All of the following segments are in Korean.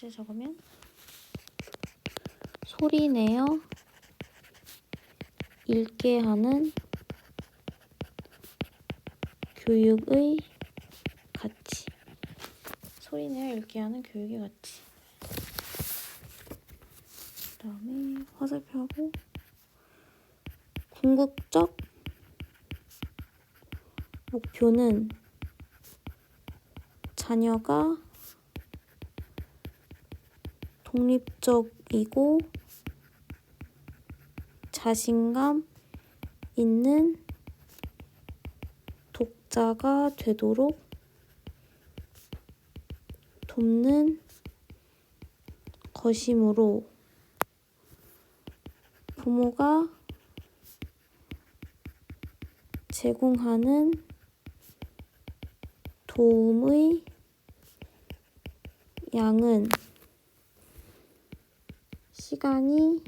주제 적으면 소리 내어 읽게 하는 교육의 가치. 소리 내어 읽게 하는 교육의 가치. 그 다음에 화살표하고 궁극적 목표는 자녀가 독립적이고 자신감 있는 독자가 되도록 돕는 것이므로 부모가 제공하는 도움의 양은 시간이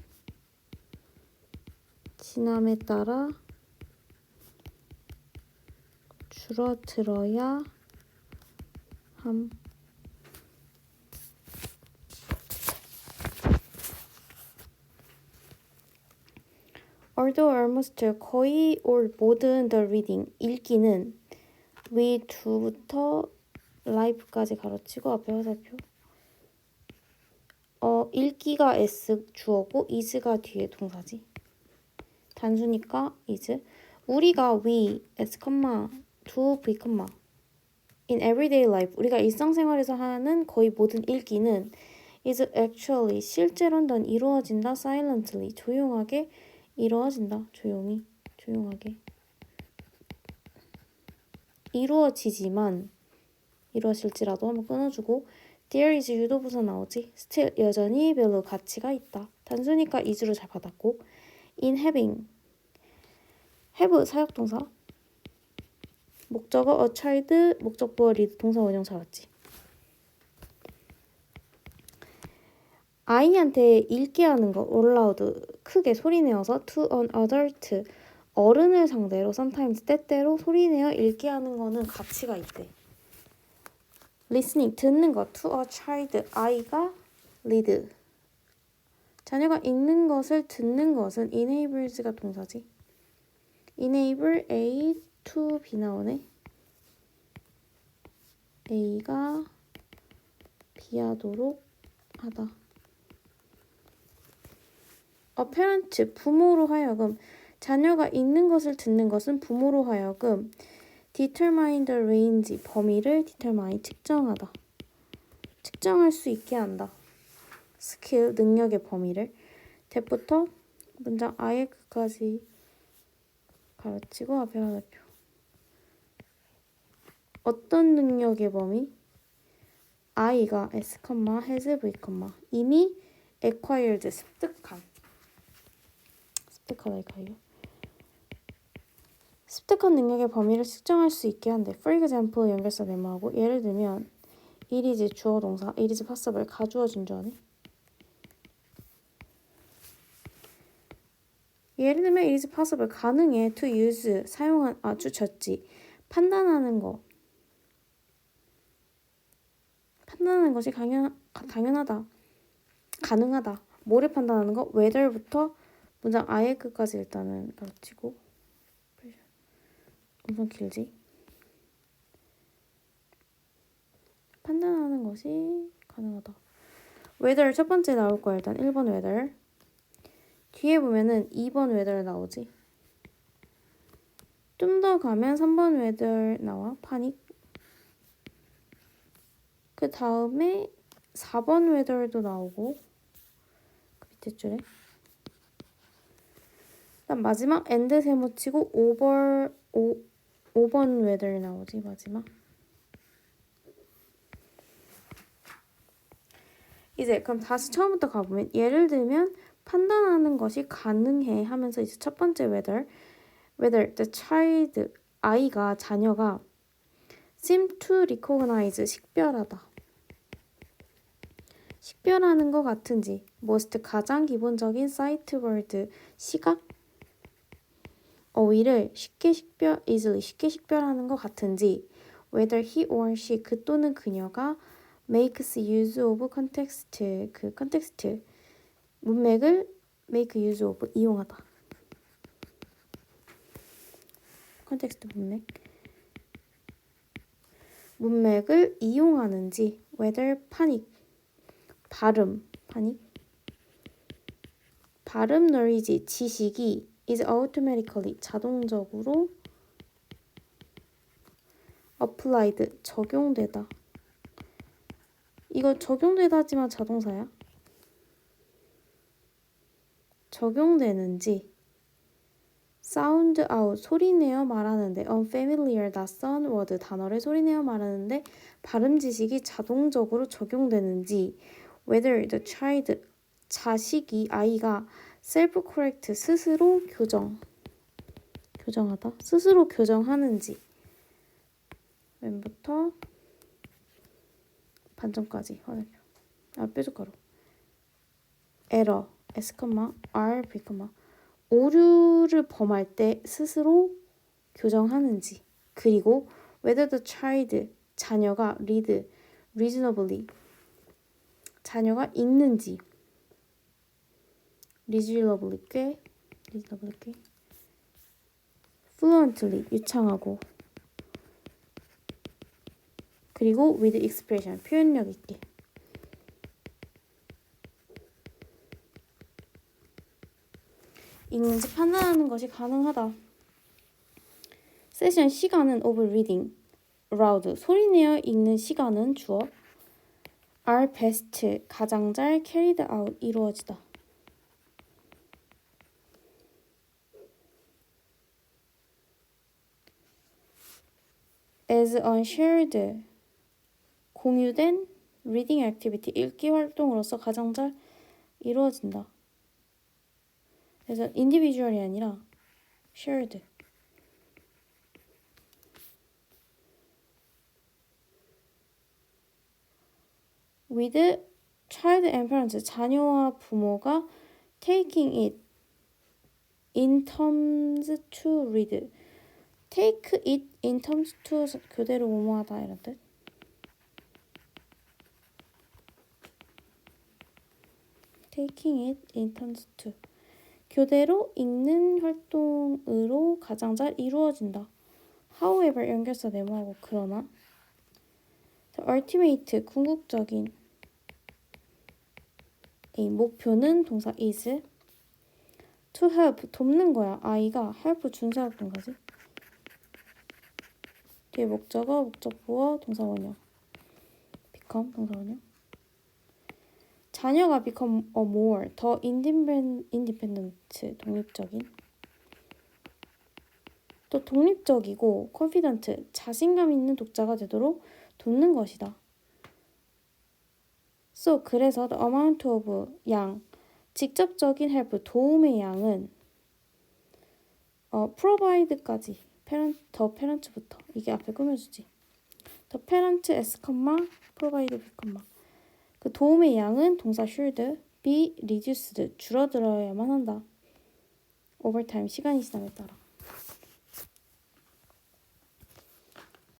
지남에 따라 줄어들어야 함. Although almost 거의 or 모든 the reading 읽기는 we do부터 life까지 가로치고 앞에 화살표 어 읽기가 s 주어고 is가 뒤에 동사지. 단수니까 is? 우리가 we s, do, v, in everyday life 우리가 일상생활에서 하는 거의 모든 읽기는 is actually 실제로는 넌 이루어진다 silently 조용하게 이루어진다. 조용히 조용하게. 이루어지지만 이루어질지라도 한번 끊어주고 there is 유도부사 나오지? Still 여전히 별로 가치가 있다. 단수니까 is로 잘 받았고. In having. have 사역동사. 목적어 a child 목적보어 read 동사 원형 잘 왔지. 아이한테 읽게 하는 거 aloud 크게 소리내어서 to an adult 어른을 상대로 sometimes 때때로 소리내어 읽게 하는 거는 가치가 있대. Listening 듣는 거 to a child 아이가 read 자녀가 읽는 것을 듣는 것은 enables가 동사지. enable A to B 나오네. A가 B하도록 하다. a parent 부모로 하여금 자녀가 읽는 것을 듣는 것은 부모로 하여금 determine the range 범위를 determine 측정하다. 측정할 수 있게 한다. 스킬 능력의 범위를 대부터 문장 아예 끝까지 가르치고 앞에 화살표 어떤 능력의 범위? 아이가 S, has, V, 이미 acquired 습득한 습득하다이까요 습득한 능력의 범위를 측정할 수 있게 한대. For example 연결사 메모하고 예를 들면 it is 주어 동사, it is possible 가주어 준주어네. 예를 들면 it is possible 가능해 to use 사용한 아주 졌지 판단하는 거. 판단하는 것이 당연, 당연하다. 가능하다. 뭐를 판단하는 거? whether부터 문장 아예 끝까지 일단은 가르치고 엄청 길지? 판단하는 것이 가능하다. whether 첫 번째 나올 거야 일단 1번 whether 뒤에 보면은 2번 whether 나오지. 좀 더 가면 3번 whether 나와 파닉. 그 다음에 4번 whether도 나오고 그 밑에 줄에 그다음 마지막 엔드 세모 치고 5번 5 5번 whether 나오지 마지막. 이제 그럼 다시 처음부터 가보면 예를 들면 판단하는 것이 가능해 하면서 이제 첫 번째 whether the child 아이가 자녀가 seem to recognize 식별하다 식별하는 것 같은지 most 가장 기본적인 sight word 시각 어휘를 쉽게 식별 easily 쉽게 식별하는 것 같은지 whether he or she 그 또는 그녀가 makes use of context 그 context 문맥을 make use of 이용하다. 컨텍스트 문맥 문맥을 이용하는지 whether 파닉 발음 파닉 발음 knowledge 지식이 is automatically 자동적으로 applied 적용되다. 이거 적용되다지만 자동사야. 적용되는지 sound out 소리내어 말하는데 unfamiliar 낯선 word 단어를 소리내어 말하는데 발음 지식이 자동적으로 적용되는지 whether the child 자식이 아이가 self correct 스스로 교정 교정하다? 스스로 교정하는지. 맨부터 반점까지 화살표 아 뾰족가루 에러 S, R, B, 오류를 범할 때 스스로 교정하는지. 그리고 whether the child 자녀가 read reasonably 자녀가 읽는지 reasonably 꽤 reasonably 꽤 fluently 유창하고 그리고 with expression 표현력 있게 읽는지 판단하는 것이 가능하다. 세션 시간은 of reading aloud 소리내어 읽는 시간은 주어 are best 가장 잘 carried out 이루어지다. As unshared 공유된 reading activity 읽기 활동으로서 가장 잘 이루어진다. 그래서 individual이 아니라 shared. with child and parents 자녀와 부모가 taking it in terms to read take it in terms to 교대로 뭐뭐하다 이런 뜻 it in terms to 교대로 읽는 활동으로 가장 잘 이루어진다. However 연결사 네모하고 그러나 The ultimate 궁극적인 이 목표는 동사 is to help 돕는 거야. 아이가 help 준사역된 거지. 뒤에 목적어, 목적보어, 동사 원형. become 동사 원형. 자녀가 become a more 더 independent 독립적인 또 독립적이고 confident 자신감 있는 독자가 되도록 돕는 것이다. So 그래서 the amount of 양 직접적인 help 도움의 양은 어, provide까지 parent 더 parent부터 이게 앞에 꾸며주지. the parent s, provide b, 그 도움의 양은 동사 should be reduced 줄어들어야만 한다. over time 시간이 지남에 따라.